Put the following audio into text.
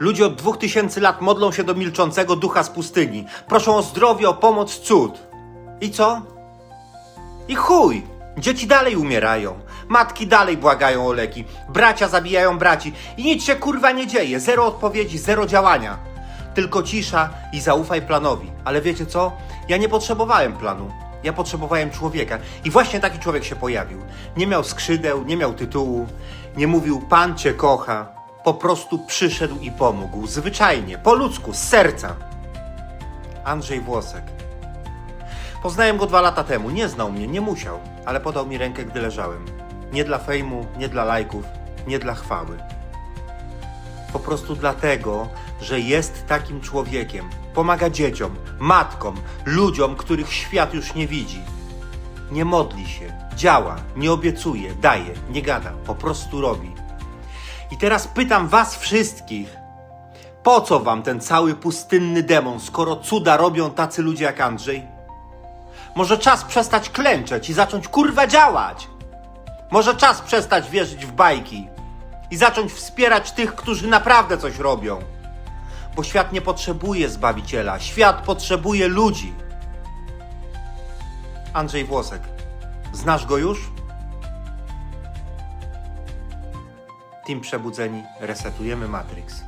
Ludzie od dwóch tysięcy lat modlą się do milczącego ducha z pustyni. Proszą o zdrowie, o pomoc, cud. I co? I chuj! Dzieci dalej umierają. Matki dalej błagają o leki. Bracia zabijają braci. I nic się kurwa nie dzieje. Zero odpowiedzi, zero działania. Tylko cisza i zaufaj planowi. Ale wiecie co? Ja nie potrzebowałem planu. Ja potrzebowałem człowieka. I właśnie taki człowiek się pojawił. Nie miał skrzydeł, nie miał tytułu. Nie mówił Pan cię kocha. Po prostu przyszedł i pomógł. Zwyczajnie, po ludzku, z serca. Andrzej Włosek. Poznałem go dwa lata temu. Nie znał mnie, nie musiał, ale podał mi rękę, gdy leżałem. Nie dla fejmu, nie dla lajków, nie dla chwały. Po prostu dlatego, że jest takim człowiekiem. Pomaga dzieciom, matkom, ludziom, których świat już nie widzi. Nie modli się, działa, nie obiecuje, daje, nie gada, po prostu robi. I teraz pytam Was wszystkich, po co Wam ten cały pustynny demon, skoro cuda robią tacy ludzie jak Andrzej? Może czas przestać klęczeć i zacząć kurwa działać. Może czas przestać wierzyć w bajki i zacząć wspierać tych, którzy naprawdę coś robią. Bo świat nie potrzebuje zbawiciela, świat potrzebuje ludzi. Andrzej Włosek. Znasz go już? Team Przebudzeni, resetujemy Matrix.